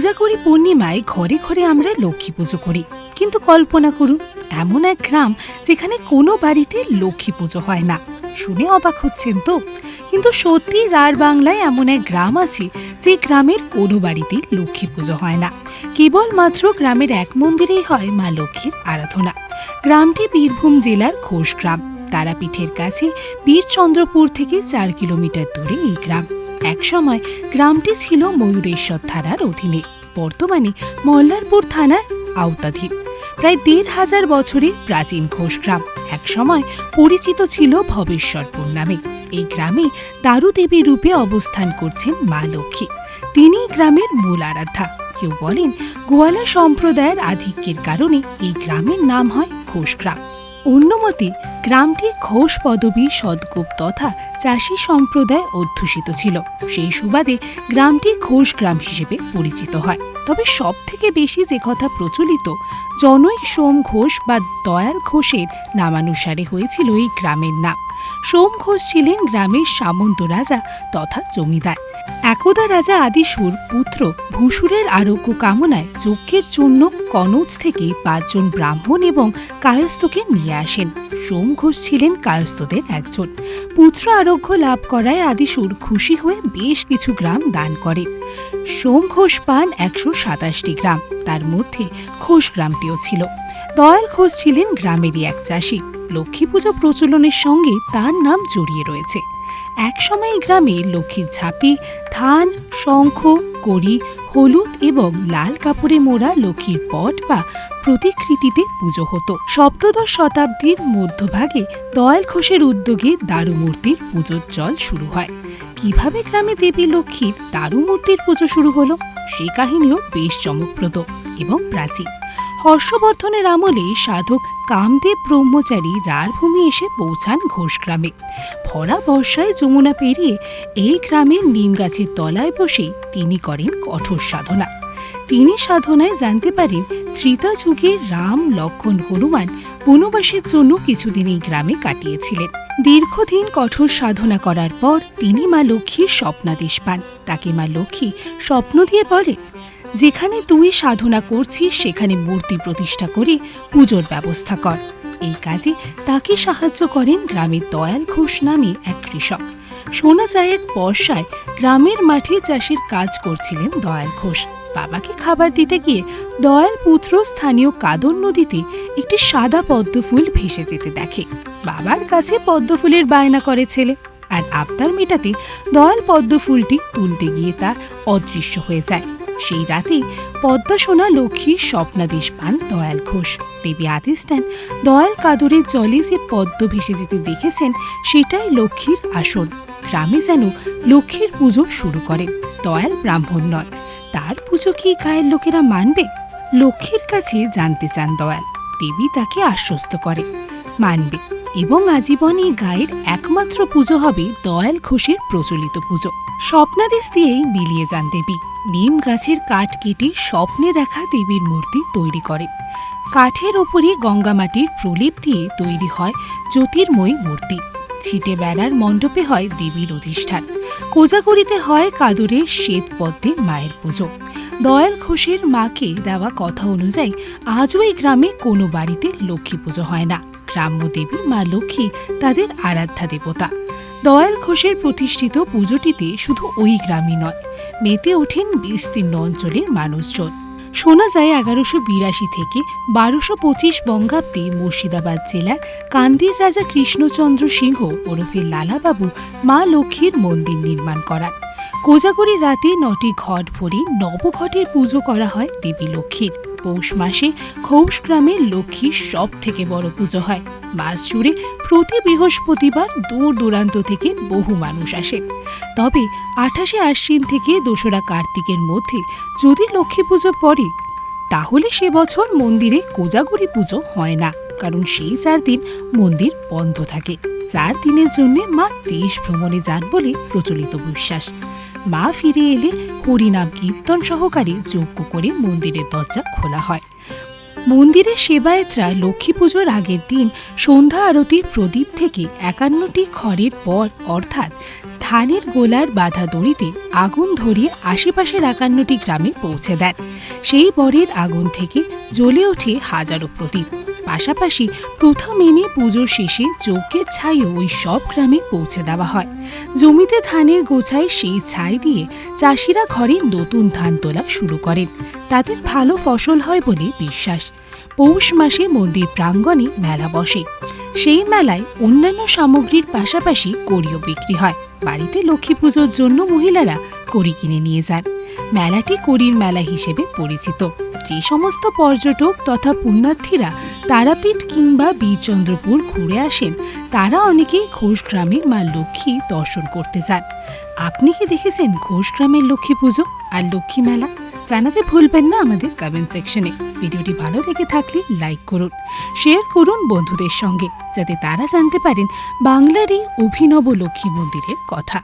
কোজাগরি পূর্ণিমায় ঘরে ঘরে আমরা লক্ষ্মী পুজো করি। কিন্তু কল্পনা করুন, এমন এক গ্রাম যেখানে কোনো বাড়িতে লক্ষ্মী পুজো হয় না। শুনে অবাক হচ্ছেন তো? কিন্তু সত্যি রার বাংলায় এমন এক গ্রাম আছে যে গ্রামের কোনো বাড়িতে লক্ষ্মী পুজো হয় না। কেবলমাত্র গ্রামের এক মন্দিরেই হয় মা লক্ষ্মীর আরাধনা। গ্রামটি বীরভূম জেলার ঘোষ গ্রাম। তারাপীঠের কাছে বীরচন্দ্রপুর থেকে চার কিলোমিটার দূরে এই গ্রাম। একসময় গ্রামটি ছিল ময়ূরেশ্বর থানার অধীনে। বর্তমানে মল্লারপুর থানার আওতাধীন। প্রায় দেড় হাজার বছরের প্রাচীন ঘোষ ঘোষগ্রাম একসময় পরিচিত ছিল ভবেশ্বরপুর নামে। এই গ্রামে দারুদেবী রূপে অবস্থান করছেন মা লক্ষ্মী। তিনি গ্রামের মূল আরাধ্যা। কেউ বলেন, গোয়ালা সম্প্রদায়ের আধিক্যের কারণে এই গ্রামের নাম হয় ঘোষগ্রাম অন্যমতে, গ্রামটি ঘোষ পদবী সদ্গোপ তথা চাষি সম্প্রদায় অধ্যুষিত ছিল। সেই সুবাদে গ্রামটি ঘোষ গ্রাম হিসেবে পরিচিত হয়। তবে সব থেকে বেশি যে কথা প্রচলিত, জনৈক সোম ঘোষ বা দয়াল ঘোষের নামানুসারে হয়েছিল এই গ্রামের নাম। সোম ঘোষ ছিলেন গ্রামের সামন্ত রাজা তথা জমিদার। একদা রাজা আদিসুর পুত্র ভূসুরের আরোগ্য কামনায় যজ্ঞের জন্য কনৌজ থেকে পাঁচজন ব্রাহ্মণ এবং কায়স্থকে নিয়ে আসেন। সোম ঘোষ ছিলেন কায়স্থদের একজন। পুত্র আরোগ্য লাভ করায় আদিসুর খুশি হয়ে বেশ কিছু গ্রাম দান করে। সোম ঘোষ পান একশো সাতাশটি গ্রাম। তার মধ্যে ঘোষ গ্রামটিও ছিল। দয়াল ঘোষ ছিলেন গ্রামেরই এক চাষি। লক্ষ্মী পুজো প্রচলনের সঙ্গে তার নাম জড়িয়ে রয়েছে। একসময় গ্রামে লক্ষ্মীর ঝাঁপি ধান শঙ্খ, কড়ি, হলুদ এবং লাল কাপড়ে মোড়া লক্ষ্মীর পট বা প্রতিকৃতিতে পুজো হতো। সপ্তদশ শতাব্দীর মধ্যভাগে দয়াল ঘোষের উদ্যোগে দারুমূর্তির পুজোর চল শুরু হয়। কীভাবে গ্রামে দেবী লক্ষ্মীর দারুমূর্তির পুজো শুরু হলো সে কাহিনীও বেশ চমকপ্রদ এবং প্রাচীন। হর্ষবর্ধনের আমলে সাধক কামদেব ব্রহ্মচারী রারভূমি এসে পৌঁছান ঘোষগ্রামে ভরা বর্ষায় যমুনা পেরিয়ে এই গ্রামের নিম গাছের তলায় বসে তিনি করেন কঠোর সাধনা। তিনি সাধনায় জানতে পারেন ত্রিতা যুগে রাম, লক্ষণ, হনুমান বনবাসের জন্য কিছুদিন এই গ্রামে কাটিয়েছিলেন। দীর্ঘদিন কঠোর সাধনা করার পর তিনি মা লক্ষ্মীর স্বপ্নাদেশ পান। তাকে মা লক্ষ্মী স্বপ্ন দিয়ে বলে যেখানে তুই সাধনা করছিস, সেখানে মূর্তি প্রতিষ্ঠা করে পুজোর ব্যবস্থা কর। এই কাজে তাকে সাহায্য করেন গ্রামের দয়াল ঘোষ নামে এক কৃষক। শোনা যায় এক বর্ষায় গ্রামের মাঠে চাষের কাজ করছিলেন দয়াল ঘোষ। বাবাকে খাবার দিতে গিয়ে দয়াল পুত্র স্থানীয় কাদর নদীতে একটি সাদা পদ্ম ফুল ভেসে যেতে দেখে। বাবার কাছে পদ্ম ফুলের বায়না করে ছেলে। আর আবদার মেটাতে দয়াল পদ্ম ফুলটি তুলতে গিয়ে তা অদৃশ্য হয়ে যায়। সেই রাতে পদ্মা সোনা লক্ষ্মীর স্বপ্নাদেশ পান দয়াল ঘোষ। দেবী আদেশ দেন দয়াল কাদরের জলে যে পদ্ম ভেসে যেতে দেখেছেন, সেটাই লক্ষ্মীর আসন। গ্রামে যেন লক্ষ্মীর পুজো শুরু করেন দয়াল ব্রাহ্মণ নন। তার পুজো কি গায়ের লোকেরা মানবে? লক্ষ্মীর কাছে জানতে চান দয়াল। দেবী তাকে আশ্বস্ত করে, মানবে এবং আজীবন এই গায়ের একমাত্র পুজো হবে দয়াল ঘোষের প্রচলিত পুজো। স্বপ্নাদেশ দিয়েই মিলিয়ে যান দেবী। নিম গাছের কাঠ কেটে স্বপ্নে দেখা দেবীর মূর্তি তৈরি করে। কাঠের ওপরে গঙ্গামাটির প্রলেপ দিয়ে তৈরি হয় জ্যোতির্ময়ী মূর্তি। ছিটে বেড়ার মণ্ডপে হয় দেবীর অধিষ্ঠান। কোজাগরিতে হয় কাদুরের শ্বেত পদ্মে মায়ের পুজো। দয়াল ঘোষের মাকে দেওয়া কথা অনুযায়ী আজও এই গ্রামে কোনো বাড়িতে লক্ষ্মী পুজো হয় না। গ্রাম্য দেবী মা লক্ষ্মী তাদের আরাধ্যা দেবতা। দয়াল ঘোষের প্রতিষ্ঠিত পুজোটিতে শুধু ওই গ্রামই নয়, মেতে ওঠেন বিস্তীর্ণ অঞ্চলের মানুষজন। শোনা যায় এগারোশো বিরাশি থেকে বারোশো পঁচিশ বঙ্গাব্দে মুর্শিদাবাদ জেলার কান্দির রাজা কৃষ্ণচন্দ্র সিংহ ওরফে লালাবাবু মা লক্ষ্মীর মন্দির নির্মাণ করান। কোজাগরির রাতে নটি ঘট ভরে নবঘটের পুজো করা হয় দেবী লক্ষ্মীর। পৌষ মাসে ঘোষ গ্রামের লক্ষ্মীর সব থেকে বড় পুজো হয়। মাস জুড়ে প্রতি বৃহস্পতিবার দূর দূরান্ত থেকে বহু মানুষ আসেন তবে আঠাশে আশ্বিন থেকে দোসরা কার্তিকের মধ্যে যদি লক্ষ্মী পুজো পড়ে, তাহলে সে বছর মন্দিরে কোজাগরি পুজো হয় না, কারণ সেই চার দিন মন্দির বন্ধ থাকে। চার দিনের জন্য মা দেশ ভ্রমণে যান বলে প্রচলিত বিশ্বাস। মা ফিরে এলে হরিনাম কীর্তন সহকারে যজ্ঞ করে মন্দিরের দরজা খোলা হয়। মন্দিরের সেবায়েতরা লক্ষ্মী পুজোর আগের দিন সন্ধ্যা আরতির প্রদীপ থেকে একান্নটি খড়ের পর, অর্থাৎ ধানের গোলার বাধা দড়িতে আগুন ধরিয়ে আশেপাশের একান্নটি গ্রামে পৌঁছে দেন। সেই বরের আগুন থেকে জ্বলে ওঠে হাজারো প্রদীপ। পাশাপাশি প্রথম মেনে পুজোর শেষে যজ্ঞের ছাইও ওই সব গ্রামে পৌঁছে দেওয়া হয়। জমিতে ধানের গোছায় সেই ছাই দিয়ে চাষিরা ঘরে নতুন ধান তোলা শুরু করেন। তাদের ভালো ফসল হয় বলে বিশ্বাস। পৌষ মাসে মন্দির প্রাঙ্গণে মেলা বসে। সেই মেলায় অন্যান্য সামগ্রীর পাশাপাশি কড়িও বিক্রি হয়। বাড়িতে লক্ষ্মী পুজোর জন্য মহিলারা কড়ি কিনে নিয়ে যান। মেলাটি কড়ির মেলা হিসেবে পরিচিত। যে সমস্ত পর্যটক তথা পুণ্যার্থীরা তারাপীঠ কিংবা বীরচন্দ্রপুর ঘুরে আসেন, তারা অনেকেই ঘোষগ্রামে মা লক্ষ্মী দর্শন করতে যান। আপনি কি দেখেছেন ঘোষগ্রামের লক্ষ্মী পুজো আর লক্ষ্মী মেলা? জানাতে ভুলবেন না আমাদের কমেন্ট সেকশনে ভিডিওটি ভালো লেগে থাকলে লাইক করুন শেয়ার করুন বন্ধুদের সঙ্গে, যাতে তারা জানতে পারেন বাংলার এই অভিনব লক্ষ্মী মন্দিরের কথা।